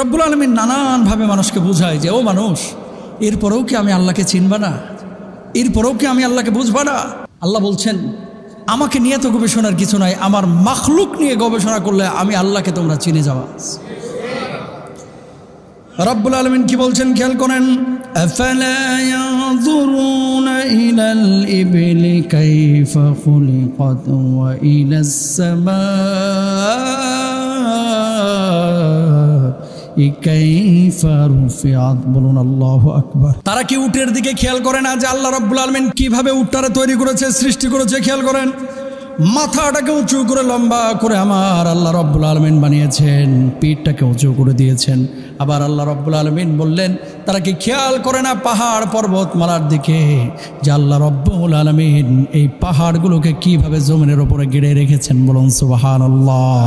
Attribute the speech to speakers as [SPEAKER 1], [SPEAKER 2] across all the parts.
[SPEAKER 1] রব্বুল আলমিন নানানভাবে মানুষকে বোঝায় যে, ও মানুষ, এরপরেও কি আমি আল্লাহকে চিনবা না? এরপরেও কি আমি আল্লাহকে বুঝবা না? আল্লাহ বলছেন, আমাকে নিয়ে তো গবেষণার কিছু নাই, আমার মাখলুক নিয়ে গবেষণা করলে আমি আল্লাহকে তোমরা চিনে যাওয়া রব্বুল আলমিন কি বলছেন খেয়াল করেন ইলা বলুন আল্লাহু আকবার। তারা কি উটের দিকে খেয়াল করে না যে আল্লাহ রব্বুল আলমিন কীভাবে উটটারে তৈরি করেছে, সৃষ্টি করেছে, খেয়াল করেন? মাথাটাকে উঁচু করে, লম্বা করে আমার আল্লাহ রব্বুল আলমিন বানিয়েছেন, পিঠটাকে উঁচু করে দিয়েছেন। আবার আল্লাহ রব্বুল আলমিন বললেন, তারা কি খেয়াল করে না পাহাড় পর্বতমালার দিকে, যে আল্লাহ রব্বুল আলমিন এই পাহাড়গুলোকে কীভাবে জমিনের ওপরে গেড়ে রেখেছেন? বলুন সুবাহান আল্লাহ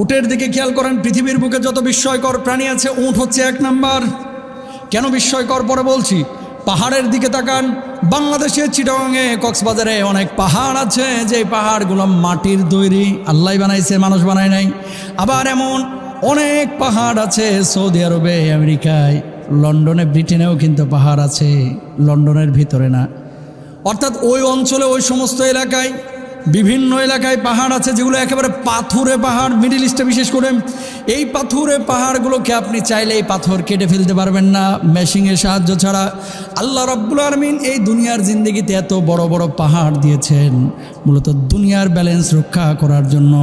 [SPEAKER 1] উটের দিকে খেয়াল করেন, পৃথিবীর বুকে যত বিস্ময়কর প্রাণী আছে, উট হচ্ছে এক নাম্বার। কেন বিস্ময়কর পরে বলছি, পাহাড়ের দিকে তাকান বাংলাদেশের চিটাগাঙে কক্সবাজারে অনেক পাহাড় আছে যে পাহাড়গুলো মাটির তৈরি, আল্লাহ বানাইছে, মানুষ বানায় নাই। আবার এমন অনেক পাহাড় আছে, সৌদি আরবে, আমেরিকায়, লন্ডনে, ব্রিটেনেও কিন্তু পাহাড় আছে, লন্ডনের ভিতরে না। অর্থাৎ ওই অঞ্চলে, ওই সমস্ত এলাকায় বিভিন্ন এলাকায় পাহাড় আছে যেগুলো একেবারে পাথুরে পাহাড় মিডিল ইস্টে বিশেষ করে। এই পাথুরে পাহাড়গুলোকে আপনি চাইলে এই পাথর কেটে ফেলতে পারবেন না মেশিংয়ের সাহায্য ছাড়া। আল্লাহ রব্বুল আলমিন এই দুনিয়ার জিন্দগিতে এত বড় বড় পাহাড় দিয়েছেন, মূলত দুনিয়ার ব্যালেন্স রক্ষা করার জন্য।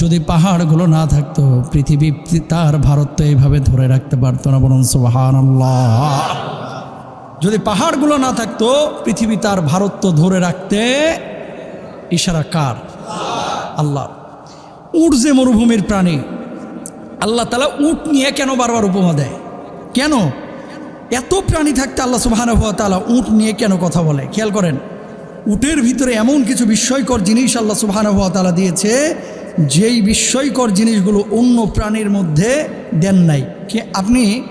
[SPEAKER 1] যদি পাহাড়গুলো না থাকতো, পৃথিবী তার ভারত এইভাবে ধরে রাখতে পারতো না বরং আল্লাহ যদি পাহাড়গুলো না থাকতো, পৃথিবী তার ভারত তো ধরে রাখতে ইশারা কার? আল্লাহ। উট যে মরুভূমির প্রাণী, আল্লাহ তালা উট নিয়ে কেন বারবার উপমা দেয়? কেন? এত প্রাণী থাকতে আল্লাহ সুবাহানুভ তালা উট নিয়ে কেন কথা বলে? খেয়াল করেন, উটের ভিতরে এমন কিছু বিস্ময়কর জিনিস আল্লাহ সুবাহানুভ তালা দিয়েছে, যেই বিস্ময়কর জিনিসগুলো অন্য প্রাণীর মধ্যে দেন নাই। কে আপনি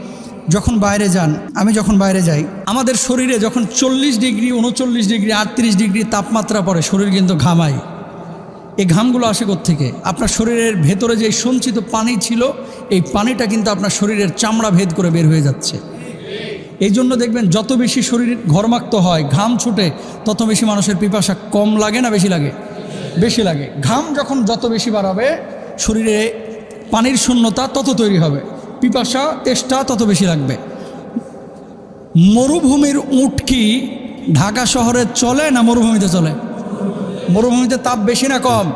[SPEAKER 1] যখন বাইরে যান, আমি যখন বাইরে যাই, আমাদের শরীরে যখন চল্লিশ ডিগ্রি, উনচল্লিশ ডিগ্রি, আটত্রিশ ডিগ্রি তাপমাত্রা পড়ে, শরীর কিন্তু ঘামায়। এই ঘামগুলো আসে থেকে আপনার শরীরের ভেতরে যে সঞ্চিত পানি ছিল, এই পানিটা কিন্তু আপনার শরীরের চামড়া ভেদ করে বের হয়ে যাচ্ছে। এই জন্য দেখবেন, যত বেশি শরীর ঘরমাক্ত হয়, ঘাম ছুটে, তত বেশি মানুষের পিপাসা কম লাগে না বেশি লাগে? বেশি লাগে। ঘাম যখন যত বেশি বাড়াবে, শরীরে পানির শূন্যতা তত তৈরি হবে। পিপাসা, তেষ্টা তত বেশি লাগবে। মরুভূমির উট কি ঢাকা শহরে চলে না মরুভূমিতে চলে? মরুভূমিতে তাপ বেশি না কম?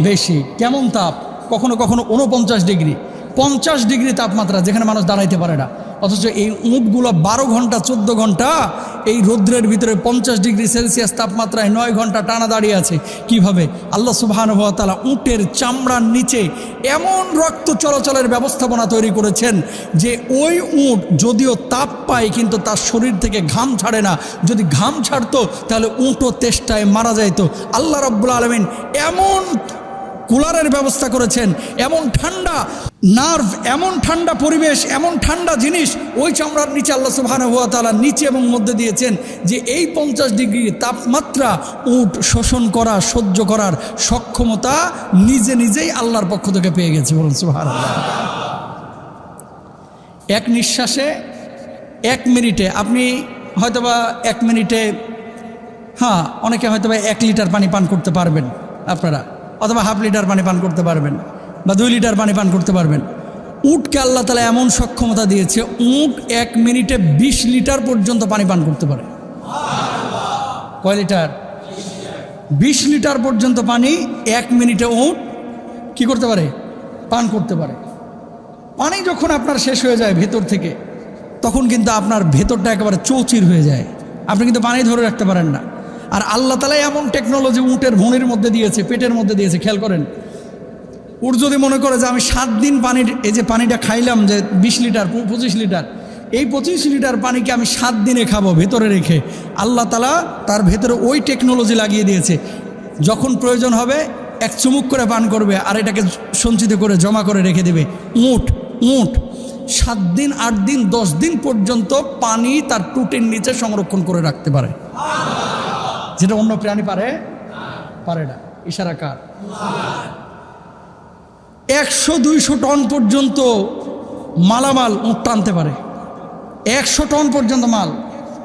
[SPEAKER 1] বেশি। কেমন তাপ? কখনো কখনো উনপঞ্চাশ ডিগ্রি। পঞ্চাশ ডিগ্রি তাপমাত্রা যেখানে মানুষ দাঁড়াইতে পারে না। অথচ এই উঁটগুলো বারো ঘণ্টা, চোদ্দ ঘণ্টা এই রৌদ্রের ভিতরে পঞ্চাশ ডিগ্রি সেলসিয়াস তাপমাত্রায় নয় ঘণ্টা টানা দাঁড়িয়ে আছে। কীভাবে? আল্লাহ সুবাহানুভাতালা উঁটের চামড়ার নিচে এমন রক্ত চলাচলের ব্যবস্থাপনা তৈরি করেছেন যে ওই উঁট যদিও তাপ পায়, কিন্তু তার শরীর থেকে ঘাম ছাড়ে না। যদি ঘাম ছাড়তো, তাহলে উঁটও তেষ্টায় মারা যাইতো। আল্লাহ রব্বুল আলমিন এমন কুলারের ব্যবস্থা করেছেন। এমন ঠান্ডা নার্ভ, এমন ঠান্ডা পরিবেশ, এমন ঠান্ডা জিনিস, ওই চামড়ার নিচে আল্লাহ সুবহান হুয়া তালা নিচে এবং মধ্যে দিয়েছেন যে এই পঞ্চাশ ডিগ্রি তাপমাত্রা উট শোষণ করা, সহ্য করার সক্ষমতা নিজে নিজেই আল্লাহর পক্ষ থেকে পেয়ে গেছে বলুন সুহান এক নিঃশ্বাসে, এক মিনিটে, আপনি হয়তোবা এক মিনিটে হ্যাঁ অনেকে হয়তোবা এক লিটার পানি পান করতে পারবেন আপনারা। অথবা হাফ লিটার পানি পান করতে পারবেন বা দুই লিটার পানি পান করতে পারবেন। উটকে আল্লাহ তালা এমন সক্ষমতা দিয়েছে, উট এক মিনিটে ২০ লিটার পর্যন্ত পানি পান করতে পারে। কয় লিটার? বিশ লিটার পর্যন্ত পানি এক মিনিটে উট কি করতে পারে? পান করতে পারে। পানি যখন আপনার শেষ হয়ে যায় ভেতর থেকে, তখন কিন্তু আপনার ভেতরটা একেবারে চৌচির হয়ে যায়। আপনি কিন্তু পানি ধরে রাখতে পারেন না। আর আল্লাহ তালাই এমন টেকনোলজি উটের ভুঁড়ির মধ্যে দিয়েছে, পেটের মধ্যে দিয়েছে, খেয়াল করেন। উট যদি মনে করে যে আমি সাত দিন পানির, এই যে পানিটা খাইলাম যে বিশ লিটার পঁচিশ লিটার, এই পঁচিশ লিটার পানিকে আমি সাত দিনে খাব ভেতরে রেখে, আল্লাহ তালা তার ভেতরে ওই টেকনোলজি লাগিয়ে দিয়েছে। যখন প্রয়োজন হবে, এক চুমুক করে পান করবে আর এটাকে সঞ্চিত করে জমা করে রেখে দেবে। উঁট উঁট, সাত দিন, আট দিন, দশ দিন পর্যন্ত পানি তার টুটের নিচে সংরক্ষণ করে রাখতে পারে। যেটা অন্য প্রাণী পারে? পারে না। ইশারা কার? একশো দুইশো টন পর্যন্ত মালামাল উঁট টানতে পারে। একশো টন পর্যন্ত মাল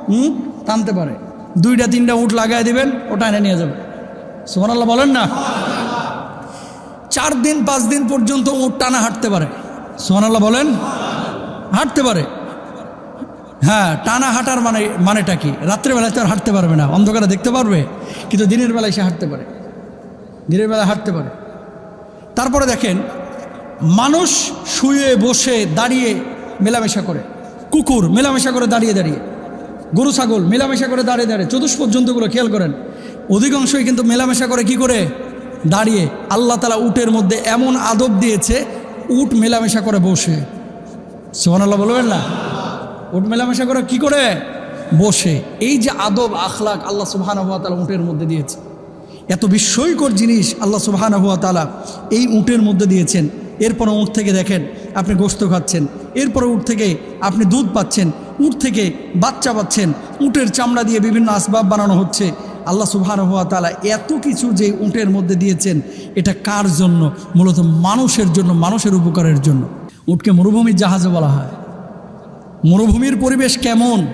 [SPEAKER 1] উঁট টানতে পারে। দুইটা, তিনটা উঁট লাগাই দিবেন, ওটা এনে নিয়ে যাবে। সুমান আল্লাহ বলেন না? চার দিন, পাঁচ দিন পর্যন্ত উঁট টানা হাঁটতে পারে। সুমান আল্লাহ বলেন? হাঁটতে পারে। হ্যাঁ টানা হাঁটার মানে মানেটা কি? রাত্রেবেলায় তো আর হাঁটতে পারবে না, অন্ধকারে দেখতে পারবে, কিন্তু দিনের বেলায় সে হাঁটতে পারে। দিনের বেলায় হাঁটতে পারে। তারপরে দেখেন, মানুষ শুয়ে বসে দাঁড়িয়ে মেলামেশা করে। কুকুর মেলামেশা করে দাঁড়িয়ে দাঁড়িয়ে। গরু, ছাগল মেলামেশা করে দাঁড়িয়ে দাঁড়িয়ে। চতুষ্পদ জন্তুগুলো খেয়াল করেন। অধিকাংশই কিন্তু মেলামেশা করে কি করে? দাঁড়িয়ে। আল্লাহ তালা উটের মধ্যে এমন আদব দিয়েছে, উট মেলামেশা করে বসে। সোহান আল্লাহ বলবেন না? উট মেলামেশা করে, কি করে? বসে। এই যে আদব, আখলাক আল্লাহ সুবহান হুয়া তালা উটের মধ্যে দিয়েছে। এত বিস্ময়কর জিনিস আল্লাহ সুবহান হুয়া তালা এই উটের মধ্যে দিয়েছেন। এরপরে উট থেকে দেখেন, আপনি গোস্ত খাচ্ছেন। এরপরে উট থেকে আপনি দুধ পাচ্ছেন। উট থেকে বাচ্চা পাচ্ছেন। উটের চামড়া দিয়ে বিভিন্ন আসবাব বানানো হচ্ছে। আল্লাহ সুবহান হুয়া তালা এত কিছু যে উটের মধ্যে দিয়েছেন, এটা কার জন্য? মূলত মানুষের জন্য, মানুষের উপকারের জন্য। উটকে মরুভূমির জাহাজে বলা হয়। মরুভূমির পরিবেশ কেমন?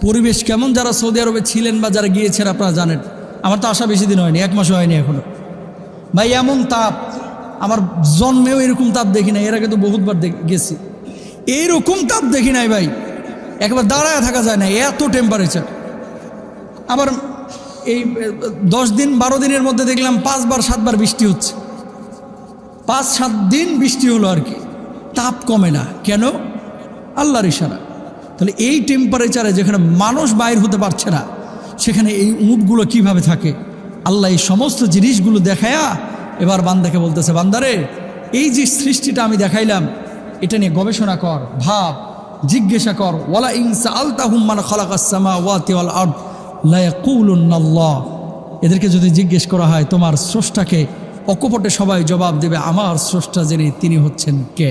[SPEAKER 1] পরিবেশ কেমন যারা সৌদি আরবে ছিলেন বা যারা গিয়েছেন আপনারা জানেন। আমার তো আসা বেশি দিন হয়নি, এক মাসও হয়নি এখনও। ভাই, এমন তাপ, আমার জন্মেও এরকম তাপ দেখি নাই, এর আগে তো বহুতবার দেখ- গেছি। এইরকম তাপ দেখি নাই ভাই। একবার দাঁড়ায় থাকা যায় না, এত টেম্পারেচার আবার এই, দশ দিন, বারো দিনের মধ্যে দেখলাম পাঁচবার, সাতবার বৃষ্টি হচ্ছে। পাঁচ, সাত দিন বৃষ্টি হলো আর কি। তাপ কমে না। কেন? আল্লাহর ইশারা। তাহলে এই টেম্পারেচারে যেখানে মানুষ বাইর হতে পারছে না, সেখানে এই উঁটগুলো কীভাবে থাকে? আল্লাহ এই সমস্ত জিনিসগুলো দেখায়া এবার বান্দাকে বলতেছে, বান্দারে, এই যে সৃষ্টিটা আমি দেখাইলাম, এটা নিয়ে গবেষণা কর, ভাব, জিজ্ঞাসা কর। ওয়ালা ইনসা আলতাহুম্মান খালাকাসমা ওয়াতি ওয়াল আর্দ, লা ইয়াকুলুন্নাল্লাহ। এদেরকে যদি জিজ্ঞেস করা হয়, তোমার স্রষ্টাকে? অকপটে সবাই জবাব দেবে, আমার স্রষ্টা যিনি তিনি হচ্ছেন কে?